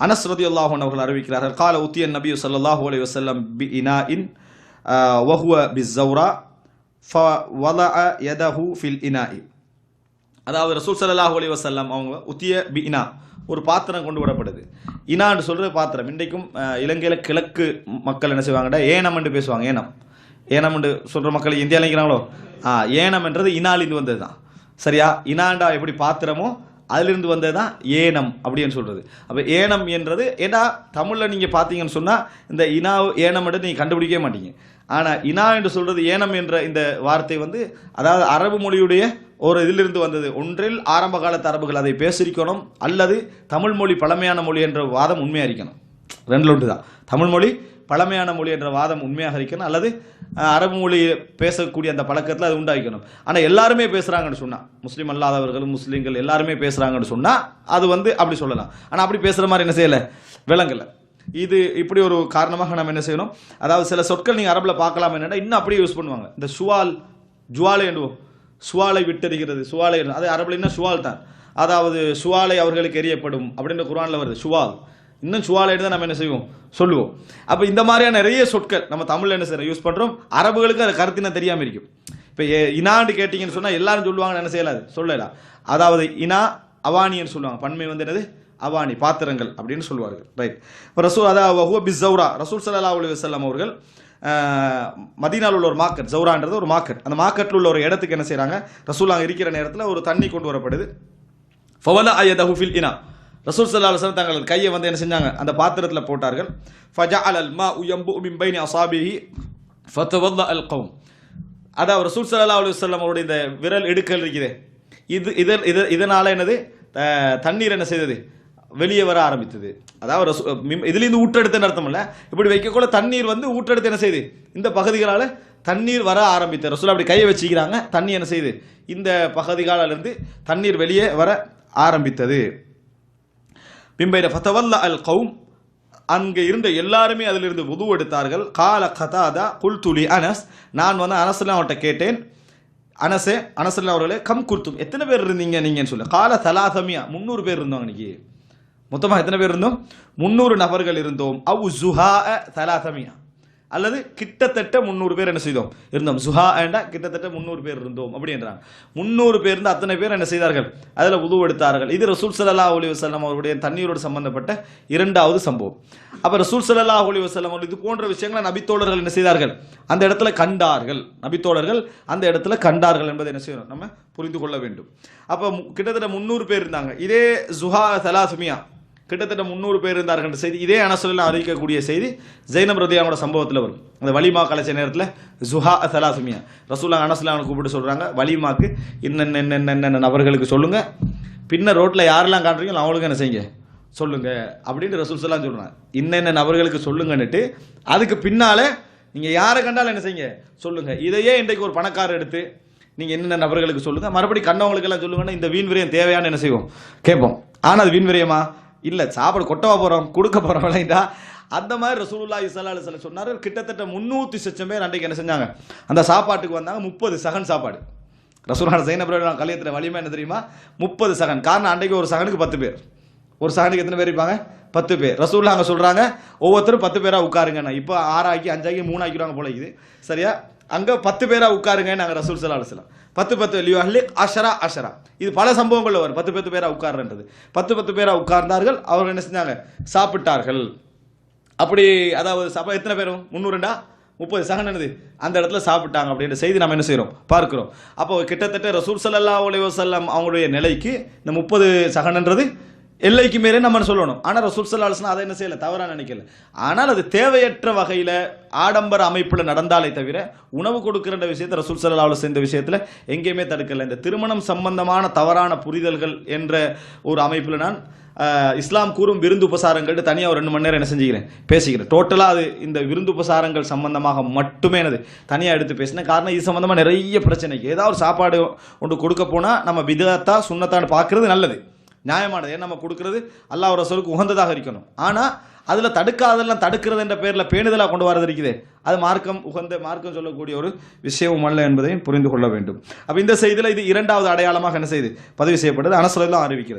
அனஸ் ரதி அல்லாஹன் அவர்கள் அறிவிக்கிறார்கள் கால உத்திய நபி ஸல்லல்லாஹு அலி வசல்லம் பி இனாஇன் வஹுவ பிஸ்ஸௌரா ஃபவலஅ யதஹு ஃபில் இனா அதாவது ரசூல் ஸல்லல்லாஹு அலி வசல்லம் அவங்க உத்திய பி இனா ஒரு பாத்திரம் கொண்டு வரப்படுது இனான்னு சொல்கிற பாத்திரம் இன்றைக்கும் இலங்கையில் கிழக்கு மக்கள் என்ன செய்வாங்கடா என்று பேசுவாங்க ஏனம். ஏனம் என்று சொல்கிற மக்கள் இந்தியாவில் நினைக்கிறாங்களோ? ஆ ஏனம் என்றது இனாலிருந்து வந்தது தான் சரியா? இனாண்டா எப்படி பாத்திரமோ அதிலிருந்து வந்தது தான் ஏனம் அப்படின்னு சொல்கிறது அப்போ ஏனம் என்றது ஏன்னா தமிழில் நீங்கள் பார்த்தீங்கன்னு சொன்னால் இந்த இனா ஏனம் என்று நீங்கள் கண்டுபிடிக்கவே மாட்டீங்க. ஆனால் இனா என்று சொல்கிறது ஏனம் என்ற இந்த வார்த்தை வந்து அதாவது அரபு மொழியுடைய ஒரு இதிலிருந்து வந்தது. ஒன்றில் ஆரம்ப காலத்து அரபுகள் அதை பேசிருக்கணும் அல்லது தமிழ் மொழி பழமையான மொழி என்ற வாதம் உண்மையாக இருக்கணும். ரெண்டில் ஒன்று தான் தமிழ் மொழி பழமையான மொழி என்ற வாதம் உண்மையாக இருக்கணும் அல்லது அரபு மொழி பேசக்கூடிய அந்த பழக்கத்தில் அது உண்டாக்கணும் ஆனால் எல்லாருமே பேசுகிறாங்கன்னு சொன்னால் முஸ்லீம் அல்லாதவர்கள் முஸ்லீம்கள் எல்லாருமே பேசுகிறாங்கன்னு சொன்னால் அது வந்து அப்படி சொல்லலாம். ஆனால் அப்படி பேசுகிற மாதிரி என்ன செய்யலை? விளங்கலை. இது இப்படி ஒரு காரணமாக நம்ம என்ன செய்யணும்? அதாவது சில சொற்கள் நீங்கள் அரபில் பார்க்கலாம் என்னென்னா இன்னும் அப்படியே யூஸ் பண்ணுவாங்க. இந்த சுவால் ஜுவாலை என்றுவோம் சுவாலை விட்டறிகிறது சுவாலை அது அரபில் என்ன? சுவால் தான். அதாவது சுவாலை அவர்களுக்கு எரியப்படும் அப்படின்ற குரானில் வருது சுவால். இன்னும் சுவாலை தான் நம்ம என்ன செய்வோம்? சொல்லுவோம். அப்போ இந்த மாதிரியான நிறைய சொற்கள் நம்ம தமிழில் என்ன செய்யறோம்? யூஸ் பண்ணுறோம் அரபுகளுக்கு அது கருத்தின தெரியாமல் இருக்கும். இப்போ இனான்னு கேட்டிங்கன்னு சொன்னால் எல்லாரும் சொல்லுவாங்கன்னு என்ன செய்யலாது? சொல்லலாம் அதாவது இனா அவானின்னு சொல்லுவாங்க. பன்மை வந்து என்னது? அவானி பாத்திரங்கள் அப்படின்னு சொல்லுவார்கள். ரைட் இப்போ ரசூல் அதாவது ஹுவ பிஸ் ஜவுரா ரசூல் சல்லா அலி வசல்லம் அவர்கள் மதீனாவில் உள்ள ஒரு மார்க்கெட் ஜவுரான்றது ஒரு மார்க்கெட். அந்த மார்க்கெட்டில் உள்ள ஒரு இடத்துக்கு என்ன செய்கிறாங்க ரசூல் அங்கே இருக்கிற நேரத்தில் ஒரு தண்ணி கொண்டு வரப்படுது. ஃபவல அயதஹு ஃபில் இனா. ரசூல் சல்லா அலுவலம் தங்கள் கையை வந்து என்ன செஞ்சாங்க? அந்த பாத்திரத்தில் போட்டார்கள். ஃபஜா அல் மா உயம்பு உமிம்பைனி அசாபிஹி ஃபத்தவல்ல அல் கௌம் அதாவது ரசூல் சல்லா அலுவலம் அவருடைய இந்த விரல் எடுக்கல் இருக்குது. இது இதன் இது இதனால் என்னது? தண்ணீர் என்ன செய்தது? வெளியே வர ஆரம்பித்தது. அதாவது ரசூ இதுலேருந்து ஊட்டெடுத்துன்னு அர்த்தம் இல்லை இப்படி வைக்கக்குள்ள தண்ணீர் வந்து ஊற்றெடுத்து என்ன செய்யுது இந்த பகுதிகளால் தண்ணீர் வர ஆரம்பித்தது. ரசூல் அப்படி கையை வச்சுக்கிறாங்க. தண்ணி என்ன செய்யுது இந்த பகுதிகளிலிருந்து தண்ணீர் வெளியே வர ஆரம்பித்தது. பிம்பைர ஃபத்தவல்ல அல் கௌம் அங்கே இருந்த எல்லாருமே அதிலிருந்து உது எடுத்தார்கள். கால கதாதா குல்துலி அனஸ் நான் வந்து அனஸ்லாம் அவர்கிட்ட கேட்டேன். அனசே அனசல்லா அவர்களே கம் குர்த்தும் எத்தனை பேர் இருந்தீங்க நீங்கன்னு சொல்லு. கால தலாசமியா முந்நூறு பேர் இருந்தோம் அன்னைக்கு. மொத்தமாக எத்தனை பேர் இருந்தோம்? முந்நூறு நபர்கள் இருந்தோம். அவு ஜுஹா தலாசமியா அல்லது கிட்டத்தட்ட முந்நூறு பேர் என்ன செய்தோம்? இருந்தோம். சுஹா ஏண்டா கிட்டத்தட்ட முந்நூறு பேர் இருந்தோம் அப்படின்றாங்க முந்நூறு பேர் இருந்து அத்தனை பேர் என்ன செய்தார்கள்? அதில் உதவு எடுத்தார்கள். இது ரசூல் சல்லா ஒலி வசல்லம் அவருடைய தண்ணீரோடு சம்பந்தப்பட்ட இரண்டாவது சம்பவம். அப்போ ரசூல் சல்லா ஒலி வசல்லம் அவர்கள் இது போன்ற விஷயங்களை நபித்தோழர்கள் என்ன செய்தார்கள்? அந்த இடத்துல கண்டார்கள். நபித்தோழர்கள் அந்த இடத்துல கண்டார்கள் என்பதை என்ன செய்யணும்? நம்ம புரிந்து கொள்ள வேண்டும். அப்போ கிட்டத்தட்ட முந்நூறு பேர் இருந்தாங்க. இதே சுஹா சலாசுமியா கிட்டத்தட்ட முந்நூறு பேர் இருந்தார்கள் செய்தி. இதே அனசுல அறிவிக்கக்கூடிய செய்தி ஜெயினப் ரதியாவோட சம்பவத்தில் வரும். அந்த வலிமா கலைச்ச நேரத்தில் ஜுஹா சலாசுமியா ரசூல்லா அனசுலான கூப்பிட்டு சொல்கிறாங்க வலிமாக்கு இன்னென்ன என்னென்ன என்னென்ன நபர்களுக்கு சொல்லுங்கள் பின்ன ரோட்டில் யாரெல்லாம் காட்டுறீங்களோ அவங்களுக்கு என்ன செய்யுங்க? சொல்லுங்கள் அப்படின்னு ரசூல் சலாம் சொல்கிறாங்க இன்னென்ன நபர்களுக்கு சொல்லுங்கன்னுட்டு அதுக்கு பின்னால் நீங்கள் யாரை கண்டாலும் என்ன செய்யுங்க? சொல்லுங்கள் இதையே இன்றைக்கு ஒரு பணக்காரர் எடுத்து நீங்கள் என்னென்ன நபர்களுக்கு சொல்லுங்கள் மறுபடி கண்டவங்களுக்கெல்லாம் சொல்லுங்கன்னா இந்த வீண் விரயம் தேவையான என்ன செய்வோம்? கேட்போம். ஆனால் அது வீண் விரயமா? இல்லை சாப்பாடு கொட்டவா போகிறோம் கொடுக்க போகிறோம் இல்லைங்களா அந்த மாதிரி ரசூலுல்லா இசல்லா அலைஹி வஸல்லம் சொன்னார். கிட்டத்தட்ட முந்நூற்றி சொச்சம் பேர் அன்றைக்கு என்ன செஞ்சாங்க? அந்த சாப்பாட்டுக்கு வந்தாங்க முப்பது சகன் சாப்பாடு. ரசூலான ஜெயினப் கல்யாணத்தில் வலிமை என்ன தெரியுமா? முப்பது சகன். காரணம் அன்றைக்கு ஒரு சகனுக்கு பத்து பேர். ஒரு சகனுக்கு எத்தனை பேர் இருப்பாங்க? பத்து பேர். ரசூல்லா அங்கே சொல்கிறாங்க ஒவ்வொருத்தரும் பத்து பேராக உட்காருங்கண்ணா. இப்போ ஆறாக்கி அஞ்சாக்கி மூணாக்கிடுவாங்க போல இது சரியா? அங்கே பத்து பேராக உட்காருங்க நாங்கள் ரசூல் சல்லா அலுவலாம் பத்து பத்து லியோ அஹ்லி அஷரா அஷரா. இது பல சம்பவங்கள் வரும். பத்து பத்து பேராக உட்காருன்றது பத்து பத்து பேராக உட்கார்ந்தார்கள் அவர்கள் என்ன செஞ்சாங்க? சாப்பிட்டார்கள். அப்படி அதாவது சபா எத்தனை பேரும் முந்நூறுண்டா முப்பது. சகனது அந்த இடத்துல சாப்பிட்டாங்க அப்படின்ற செய்தி நம்ம என்ன செய்கிறோம் பார்க்குறோம். அப்போ கிட்டத்தட்ட ரசூல் சல்லா அலைஹி செல்லம் அவங்களுடைய நிலைக்கு இந்த முப்பது சகனன்றது எல்லைக்கு மேலே நம்ம சொல்லணும்? ஆனால் ரசூல் ஸல்லல்லாஹு அதை என்ன செய்யலை? தவறாக நினைக்கல. ஆனால் அது தேவையற்ற வகையில் ஆடம்பர அமைப்பில் நடந்தாலே தவிர உணவு கொடுக்குற விஷயத்தை ரசூல் சல்லா அலுவலம் இந்த விஷயத்தில் எங்கேயுமே தடுக்கலை. இந்த திருமணம் சம்பந்தமான தவறான புரிதல்கள் என்ற ஒரு அமைப்பில் நான் இஸ்லாம் கூறும் விருந்து உபசாரங்கள்ட்டு தனியாக ஒரு ரெண்டு மணி நேரம் என்ன செஞ்சுக்கிறேன்? பேசிக்கிறேன். டோட்டலாக அது இந்த விருந்து உபசாரங்கள் சம்பந்தமாக மட்டுமே எனது தனியாக எடுத்து பேசினேன். காரணம் இது சம்மந்தமாக நிறைய பிரச்சனைக்கு ஏதாவது ஒரு சாப்பாடு ஒன்று கொடுக்க போனால் நம்ம விதத்தா சுண்ணத்தான்னு பார்க்குறது நல்லது. நியாயமானது. ஏன் நம்ம கொடுக்கறது? அல்லாஹ் ரசூலுக்கு உகந்ததாக இருக்கணும். ஆனால் அதில் தடுக்காதெல்லாம் தடுக்கிறது என்ற பேரில் பேணுதலாக கொண்டு வரது இருக்குது. அது மார்க்கம் உகந்த மார்க்கம் சொல்லக்கூடிய ஒரு விஷயமும் அல்ல என்பதையும் புரிந்து கொள்ள வேண்டும். அப்போ இந்த செய்தியில் இது இரண்டாவது அடையாளமாக என்ன செய்து? பதிவு செய்யப்பட்டது அனசுலாம் அறிவிக்கிறது.